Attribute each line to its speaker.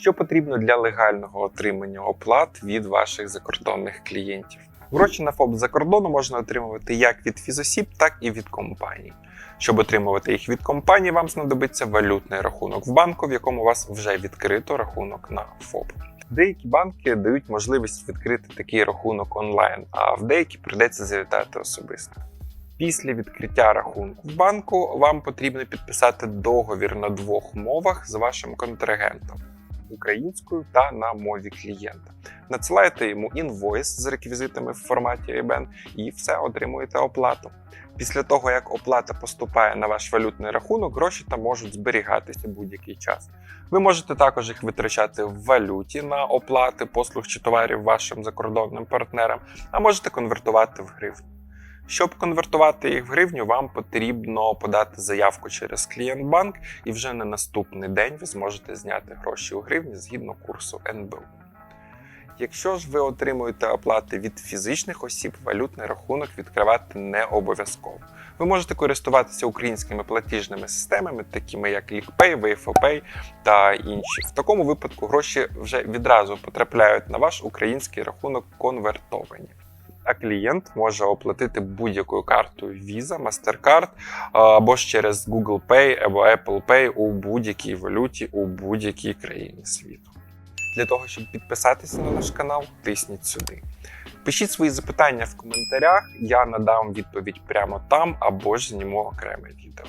Speaker 1: Що потрібно для легального отримання оплат від ваших закордонних клієнтів? Гроші на ФОП за кордону можна отримувати як від фізосіб, так і від компаній. Щоб отримувати їх від компанії, вам знадобиться валютний рахунок в банку, в якому у вас вже відкрито рахунок на ФОП. Деякі банки дають можливість відкрити такий рахунок онлайн, а в деякі прийдеться завітати особисто. Після відкриття рахунку в банку вам потрібно підписати договір на двох мовах з вашим контрагентом українською та на мові клієнта. Надсилаєте йому інвойс з реквізитами в форматі IBAN і все отримуєте оплату. Після того, як оплата поступає на ваш валютний рахунок, гроші там можуть зберігатися будь-який час. Ви можете також їх витрачати в валюті на оплати послуг чи товарів вашим закордонним партнерам, а можете конвертувати в гривню. Щоб конвертувати їх в гривню, вам потрібно подати заявку через клієнтбанк, і вже на наступний день ви зможете зняти гроші у гривні згідно курсу НБУ. Якщо ж ви отримуєте оплати від фізичних осіб, валютний рахунок відкривати не обов'язково. Ви можете користуватися українськими платіжними системами, такими як LickPay, WaveOpay та інші. В такому випадку гроші вже відразу потрапляють на ваш український рахунок конвертовані. А клієнт може оплатити будь-якою картою Visa, MasterCard або ж через Google Pay або Apple Pay у будь-якій валюті у будь-якій країні світу. Для того, щоб підписатися на наш канал, тисніть сюди. Пишіть свої запитання в коментарях, я надам відповідь прямо там або ж зніму окреме відео.